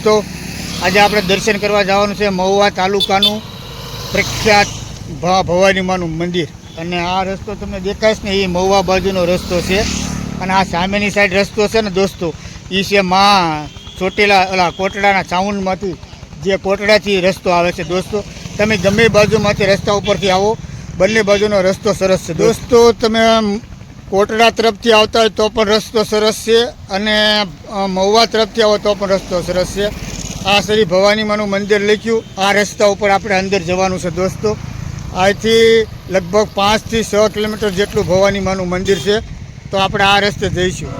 દોસ્તો, આજે આપણે દર્શન કરવા જવાનું છે મહુવા તાલુકાનું પ્રખ્યાત ભા ભવાની માનું મંદિર. અને આ રસ્તો તમને દેખાશ ને એ મહુવા બાજુનો રસ્તો છે. અને આ સામેની સાઈડ રસ્તો છે ને દોસ્તો એ છે માં ચોટેલા ઓલા કોટડાના ચાઉંડમાંથી જે કોટડાથી રસ્તો આવે છે દોસ્તો. તમે ગમે બાજુમાંથી રસ્તા ઉપરથી આવો, બંને બાજુનો રસ્તો સરસ છે દોસ્તો. તમે કોટડા તરફથી આવતા હોય તો પણ રસ્તો સરસ છે અને મહુવા તરફથી આવો તો પણ રસ્તો સરસ છે. આ શ્રી ભવાનીમાનું મંદિર લખ્યું. આ રસ્તા ઉપર આપણે અંદર જવાનું છે દોસ્તો. અહીંથી લગભગ પાંચથી છ કિલોમીટર જેટલું ભવાનીમાનું મંદિર છે. તો આપણે આ રસ્તે જઈશું.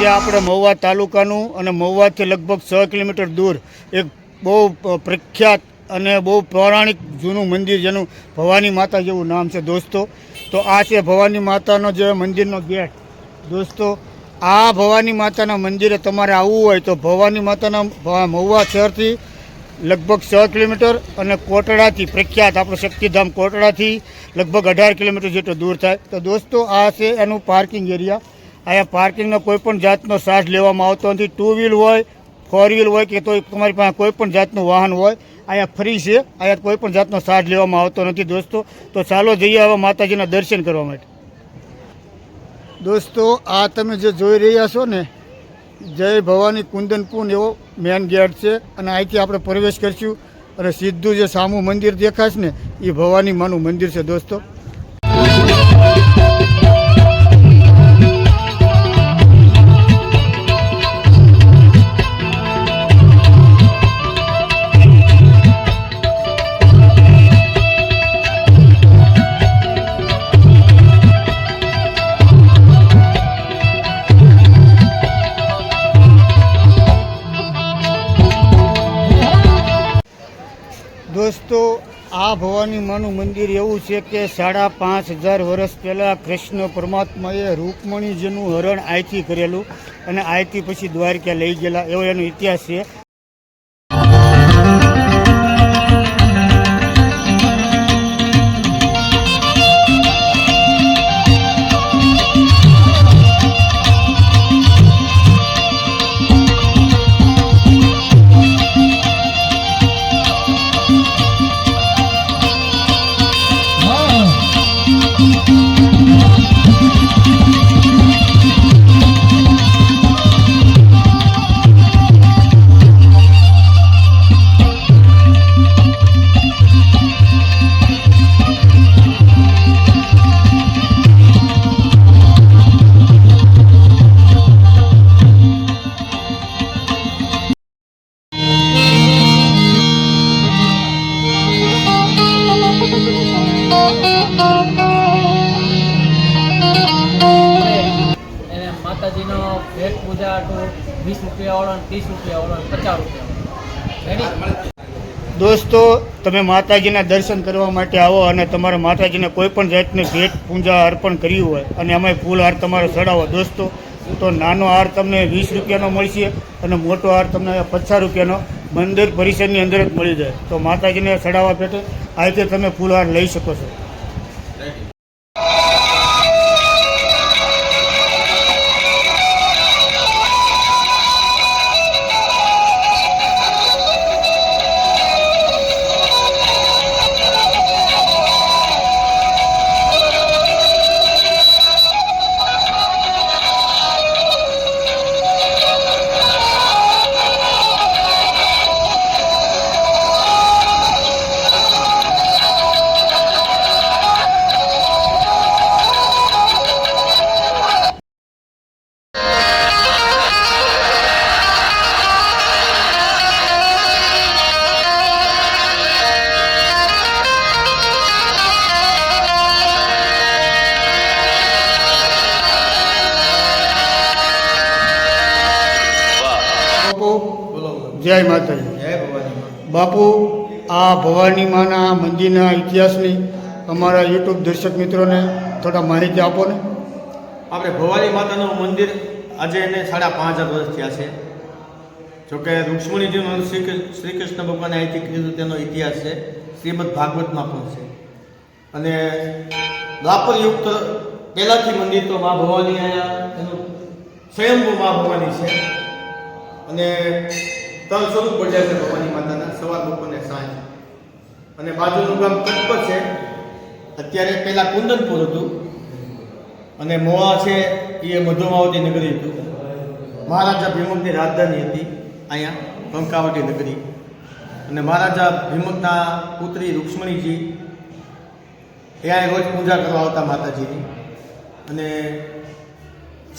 આજે આપણે મહુવા તાલુકાનું અને મહુવાથી લગભગ છ કિલોમીટર દૂર એક બહુ પ્રખ્યાત અને બહુ પૌરાણિક જૂનું મંદિર જેનું ભવાની માતા જેવું નામ છે દોસ્તો. તો આ છે ભવાની માતાનો જે મંદિરનો ગેટ. દોસ્તો, આ ભવાની માતાના મંદિરે તમારે આવવું હોય તો ભવાની માતાના મહુવા શહેરથી લગભગ છ કિલોમીટર અને કોટડાથી પ્રખ્યાત આપણું શક્તિધામ કોટડાથી લગભગ અઢાર કિલોમીટર જેટલું દૂર થાય. તો દોસ્તો, આ છે એનું પાર્કિંગ એરિયા. અહીંયા પાર્કિંગનો કોઈ પણ જાતનો ચાર્જ લેવામાં આવતો નથી. ટુ વ્હીલ હોય ફોર વ્હીલ હોય કે તો તમારી પાસે કોઈ પણ જાતનું વાહન હોય, અહીંયા ફ્રી છે. અહીંયા કોઈ પણ જાતનો ચાર્જ લેવામાં આવતો નથી દોસ્તો. તો ચાલો જઈએ હવે માતાજીના દર્શન કરવા માટે. દોસ્તો, આ તમે જે જોઈ રહ્યા છો ને, જય ભવાની કુંદનપુન એવો મેન ગેટ છે અને અહીંથી આપણે પ્રવેશ કરીશું. અને સીધું જે સામું મંદિર દેખાશ ને, એ ભવાની માનું મંદિર છે દોસ્તો. દોસ્તો, આ ભવાની માનું મંદિર એવું છે કે સાડા પાંચ હજાર વર્ષ પહેલાં કૃષ્ણ પરમાત્માએ રૂકમણીજીનું હરણ આયથી કરેલું અને આયથી પછી દ્વારકા લઈ ગયેલા. એવો એનો ઇતિહાસ છે. તમે માતાજીના દર્શન કરવા માટે આવો અને તમારે માતાજીને કોઈ પણ જાતની ભેટ પૂજા અર્પણ કર્યું હોય અને એમાંય ફૂલ હાર તમારે ચડાવો દોસ્તો, તો નાનો હાર તમને વીસ રૂપિયાનો મળશે અને મોટો હાર તમને પચાસ રૂપિયાનો મંદિર પરિસરની અંદર જ મળી જાય. તો માતાજીને ચડાવવા પેટે અહીંથી તમે ફૂલ હાર લઈ શકો છો. જય માતાજી. જય ભવાની બાપુ આ ભવાની માના મંદિરના ઇતિહાસની અમારા યુટ્યુબ દર્શક મિત્રોને થોડા માહિતી આપો ને. આપણે ભવાની માતાનું મંદિર આજે એને સાડા પાંચ હજાર વર્ષ થયા છે. જોકે રૂક્ષ્મણીજીનું શ્રી શ્રી કૃષ્ણ ભગવાને અહીંથી કીધું તેનો ઇતિહાસ છે. શ્રીમદ ભાગવતમાં પણ છે. અને દ્વાપર યુગ તો પહેલાંથી મંદિર તો મા ભવાની અહીંયા એનું સ્વયંભૂ મા ભવાની છે. અને ત્રણ સ્વરૂપ પડ્યા છે ભવાની માતાના, સવાર બપોરને સાંજ. અને બાજુનું ગામ કટપર છે. અત્યારે પહેલાં કુંદનપુર હતું. અને મોવા છે એ મધુમાવતી નગરી હતું. મહારાજા ભીમકની રાજધાની હતી અહીંયા, કંકાવટી નગરી. અને મહારાજા ભીમકના પુત્રી રૂક્ષ્મણીજી અહીં રોજ પૂજા કરવા આવતા માતાજીની. અને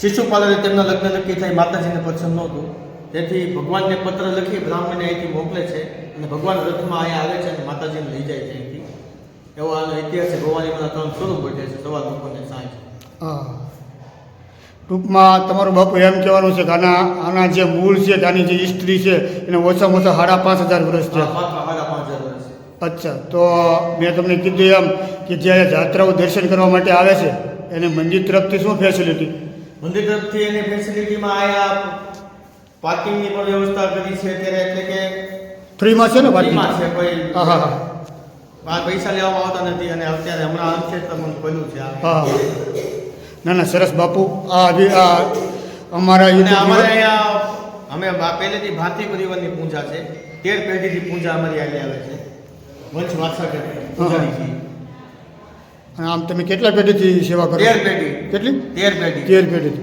શિશુપાલને તેમના લગ્ન નક્કી થઈ માતાજીને પસંદ નહોતું. તેથી ભગવાનને પત્ર લખી બ્રાહ્મણને અહીંથી મોકલે છે અને ભગવાન રથમાં અહીંયા આવે છે અને માતાજીને લઈ જાય છે અહીંથી. એવો આનો ઇતિહાસ છે. ભવાનીમાં ત્રણ સ્વરૂપ બને છે. સવાર બપોરને સાંજ. હા. ટૂંકમાં તમારું બાપુ એમ કહેવાનું છે કે આના આના જે મૂળ છે કે આની જે હિસ્ટ્રી છે એને ઓછામાં ઓછા સાડા પાંચ હજાર વર્ષ છે. અચ્છા. તો મેં તમને કીધું એમ કે જ્યારે જાત્રાઓ દર્શન કરવા માટે આવે છે એને મંદિર તરફથી શું ફેસિલિટી મંદિર તરફથી એની ફેસિલિટીમાં આયા પાર્કિંગની પણ વ્યવસ્થા કરી છે અત્યારે એટલે કે ફ્રીમાં છે ને ફ્રીમાં છે કોઈ હા હા હા. પૈસા લેવામાં આવતા નથી અને અત્યારે હમણાં અંશે તમને ખોલ્યું છે હા ના ના સરસ બાપુ. આ આ અમારા અમારે અહીંયા અમે પહેલેથી ભારતીય પરિવારની પૂજા છે. તેર પેઢીથી પૂજા અમારી આવી આવે છે. વંશ પૂજારી આમ તમે કેટલા પેઢીથી સેવા કરો તેર પેઢી. કેટલી? તેર પેઢી. તેર પેઢી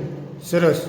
સરસ.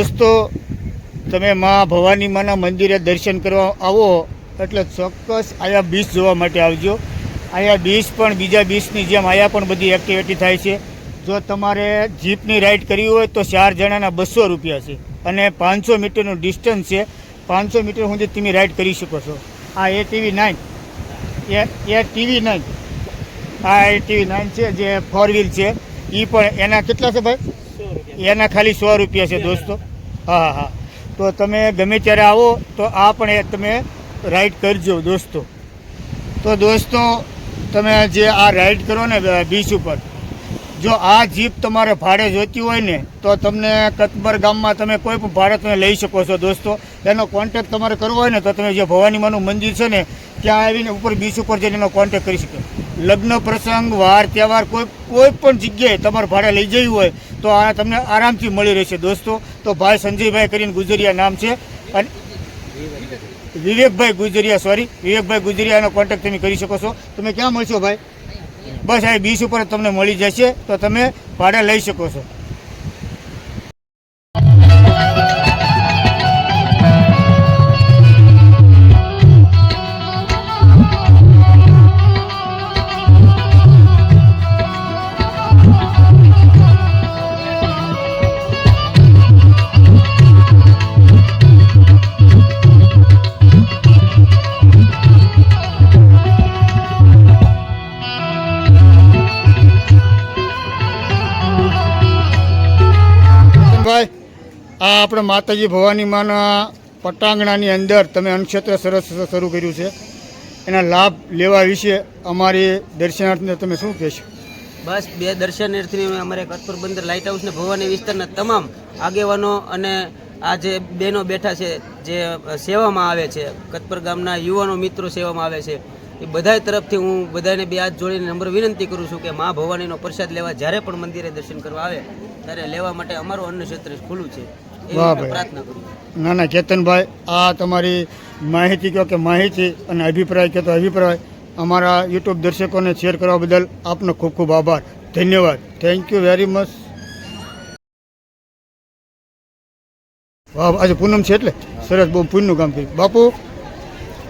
દોસ્તો તમે મા ભવાની માના મંદિરે દર્શન કરવા આવો એટલે ચોક્કસ આયા બીચ જોવા માટે આવજો. અહીંયા બીચ પણ બીજા બીચની જેમ અહીંયા પણ બધી એક્ટિવિટી થાય છે. જો તમારે જીપની રાઈડ કરવી હોય તો ચાર જણાના બસો રૂપિયા છે અને પાંચસો મીટરનું ડિસ્ટન્સ છે. પાંચસો મીટર સુધી તમે રાઈડ કરી શકો છો. આ એ ટીવી નાઇન એ એ ટીવી નાઇન આ એ ટીવી નાઇન છે જે ફોર વ્હીલ છે. એ પણ એના કેટલા છે ભાઈ? એના ખાલી સો રૂપિયા છે દોસ્તો. હા હા. તો તમે ગમે ત્યારે આવો, તો આ પણ તમે રાઈડ કરજો દોસ્તો. તો દોસ્તો, તમે જે આ રાઈડ કરો ને બીચ ઉપર, જો આ જીપ તમારે ભાડે જોઈતી હોય ને, તો તમને કતબર ગામમાં તમે કોઈ પણ ભાડે તમે લઈ શકો છો દોસ્તો. એનો કોન્ટેક્ટ તમારે કરવો હોય ને, તો તમે જે ભવાનીમાનું મંદિર છે ને, ત્યાં આવીને ઉપર બીચ ઉપર જઈને એનો કોન્ટેક્ટ કરી શકો. લગ્ન પ્રસંગ, વાર, તહેવાર, કોઈ કોઈ પણ જગ્યાએ તમારે ભાડે લઈ જવું હોય, તો આ તમને આરામથી મળી રહેશે, દોસ્તો. તો ભાઈ સંજયભાઈ કરીને ગુજરિયા નામ છે. અને વિવેકભાઈ ગુજરિયા સોરી વિવેકભાઈ ગુજરિયાનો કોન્ટેક્ટ તમે કરી શકો છો. તમે ક્યાં મળશો ભાઈ? બસ આ બીચ ઉપર તમને મળી જશે. તો તમે ભાડે લઈ શકો છો. આપણે માતાજી ભવાની માના પટાંગણાની અંદર તમે અન્નક્ષેત્ર સરસ શરૂ કર્યું છે. એના લાભ લેવા વિશે અમારી દર્શનાર્થીને તમે શું કહેશો? બસ, બે દર્શનાર્થીને અમારે કતપુર બંદર લાઇટ હાઉસ ને ભવાની વિસ્તારના તમામ આગેવાનો અને આ જે બહેનો બેઠા છે, જે સેવામાં આવે છે, કતપર ગામના યુવાનો મિત્રો સેવામાં આવે છે, એ બધા તરફથી હું બધાને બે હાથ જોડીને નંબર વિનંતી કરું છું કે મા ભવાનીનો પ્રસાદ લેવા જ્યારે પણ મંદિરે દર્શન કરવા આવે, ત્યારે લેવા માટે અમારું અન્ન ક્ષેત્ર ખુલ્લું છે. વાહ ભાઈ. ના ના ચેતનભાઈ આ તમારી માહિતી કહો કે માહિતી અને અભિપ્રાય કહો તો અભિપ્રાય. અમારા યુટ્યુબ દર્શકોને શેર કરવા બદલ આપનો ખૂબ ખૂબ આભાર. ધન્યવાદ. થેન્ક યુ વેરી મચ વાહ આજે પૂનમ છે એટલે? સરસ બહુ પૂનનું કામ કર્યું બાપુ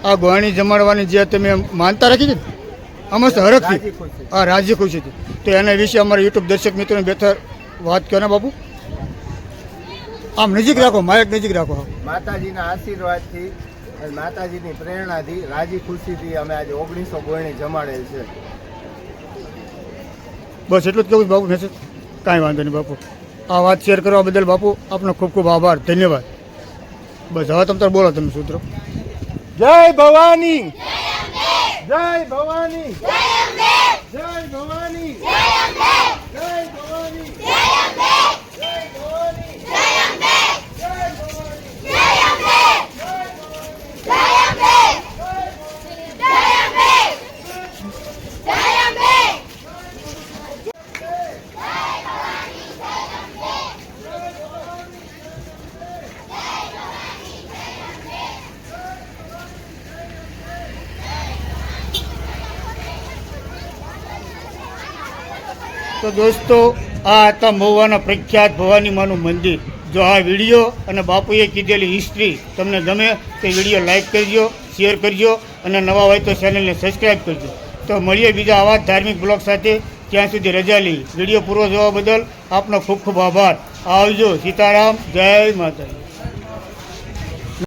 આ ગોવાણી જમાડવાની જે તમે માનતા રાખી છે ને? આ મસ્ત હરખથી. આ રાજી ખુશીથી તો એના વિશે અમારા યુટ્યુબ દર્શક મિત્રોને બેઠા વાત કરો ને બાપુ. આમ નજીક રાખો માયક નજીક રાખો. માતાજીના આશીર્વાદથી અને માતાજીની પ્રેરણાથી રાજી ખુશીથી અમે આજે ઓગણીસો ગોળણી જમાડેલ છે. બસ એટલું જ કહું બાપુ મેસેજ કાંઈ વાંધો નહીં બાપુ. આ વાત શેર કરવા બદલ બાપુ આપનો ખૂબ ખૂબ આભાર. ધન્યવાદ. બસ હવે તમે તાર બોલો તમે સૂત્રો. જય ભવાની! જય ભવાની જય ભવાની તો દોસ્તો, આ હતા મહુવાના પ્રખ્યાત ભવાની માનું મંદિર. જો આ વીડિયો અને બાપુએ કીધેલી હિસ્ટ્રી તમને ગમે તો વીડિયો લાઈક કરજો શેર કરજો અને નવા હોય તો ચેનલને સબસ્ક્રાઈબ કરજો. તો મળીએ બીજા આવા જ ધાર્મિક બ્લોગ સાથે. ત્યાં સુધી રજા લઈ વીડિયો પૂરો જોવા બદલ આપનો ખૂબ ખૂબ આભાર. આવજો સીતારામ. જય માતાજી.